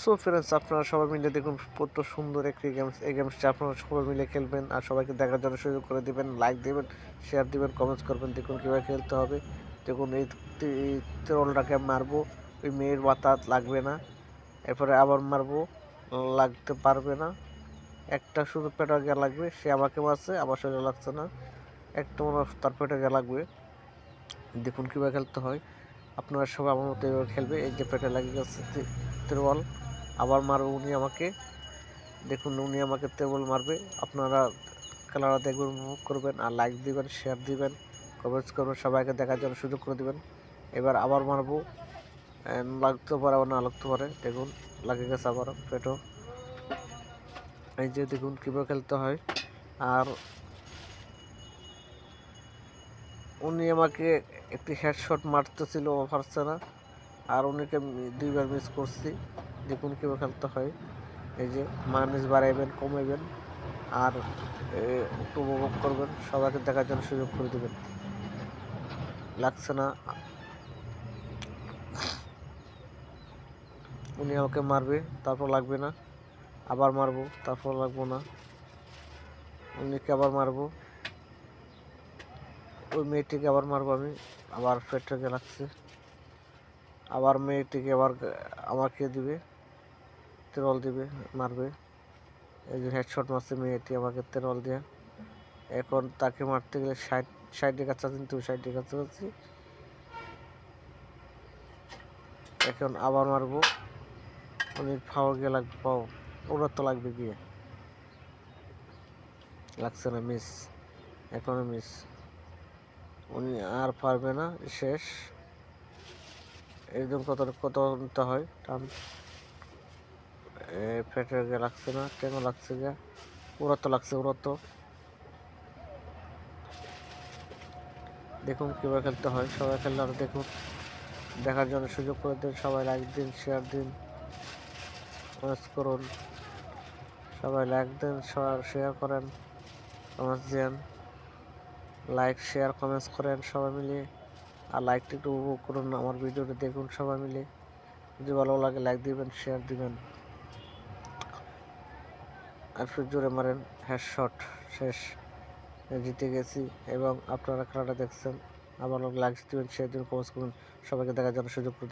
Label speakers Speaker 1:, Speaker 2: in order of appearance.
Speaker 1: So friends আপনারা সবাই মিলে দেখুন কত সুন্দর একটি গেমস এই গেমসটা আপনারা সবাই মিলে খেলবেন আর সবাইকে দেখার জন্য সুযোগ করে দেবেন লাইক দেবেন শেয়ার দিবেন কমেন্টস করবেন, দেখুন কীভাবে খেলতে হবে। দেখুন এই ট্রলটাকে মারবো, ওই মেয়ের মাথা লাগবে না, এরপরে আবার মারবো, লাগতে পারবে না। একটা শুধু পেটা গিয়ে লাগবে, সে আমাকে মারছে, আমার শরীরে লাগছে না, একটা মনে তার পেটে গিয়ে লাগবে। দেখুন কীভাবে খেলতে হয়। আপনারা সবাই আমার মতো এভাবে খেলবে, এই যে পেটে লাগিয়ে গেছে তেরোয়াল। আবার মারবে উনি আমাকে। দেখুন, উনি আমাকে তেবল মারবে। আপনারা খেলাটা দেখবেন উপভোগ করবেন আর লাইক দিবেন শেয়ার দিবেন কমেন্টস করবেন, সবাইকে দেখার জন্য সুযোগ করে দিবেন। এবার আবার মারবো। লাগতে পারে আবার না লাগতে পারে, দেখুন, লাগে গেছে আবার পেটও এই যে দেখুন কীভাবে খেলতে হয়। আর উনি আমাকে একটি হেডশট মারতেছিল পারছে না। আর উনিকে দুইবার মিস করছি। দেখুন কীভাবে খেলতে হয়। এই যে মাইনাস বাড়াইবেন, কমাইবেন আর একটু উপভোগ করবেন, সবাইকে দেখার জন্য সুযোগ করে দেবেন। লাগছে না। উনি আমাকে মারবে, তারপর লাগবে না। আবার মারবো, তারপর লাগবো না। উনিকে আবার মারবো। ওই মেয়েটিকে আবার মারবো আমি। আবার পেটটাকে লাগছে। আবার মেয়েটিকে আবার আমাকে দিবে। তেরল দিবে, মারবে। যে হেডশট মারছে মেয়েটি আমাকে তেরল দিয়ে। এখন তাকে মারতে গেলে ষাট ষাটের কাছে কিন্তু ষাটের কাছে আছি এখন আবার মারবো। অনেক ফাও গিয়ে লাগবে পাও ওরা তো লাগবে গিয়ে। লাগছে না মিস এখনও মিস উনি আর পারবে না, শেষ। একদম কত কত হয়, টান এ, গিয়ে লাগছে না কেন লাগছে গিয়া ওরা তো লাগছে ওরা তো। দেখুন কীভাবে খেলতে হয় সবাই খেললে আরও দেখুন। দেখার জন্য সুযোগ করে দিন সবাই লাইক দিন শেয়ার দিন কমেন্টস করুন। সবাই লাইক দেন শেয়ার করেন কমেন্টস দেন লাইক শেয়ার কমেন্টস করেন সবাই মিলে। আর লাইকটি একটু উপভোগ করুন আমার ভিডিওটা দেখুন সবাই মিলে। যদি ভালো লাগে লাইক দিবেন শেয়ার দিবেন। একটু জোরে মারেন হ্যাশ শট শেষ জিতে গেছি এবং আপনারা খেলাটা দেখছেন আবার লাইক দিবেন শেয়ার দিবেন কমেন্টস করুন সবাইকে দেখার জন্য সুযোগ দিন।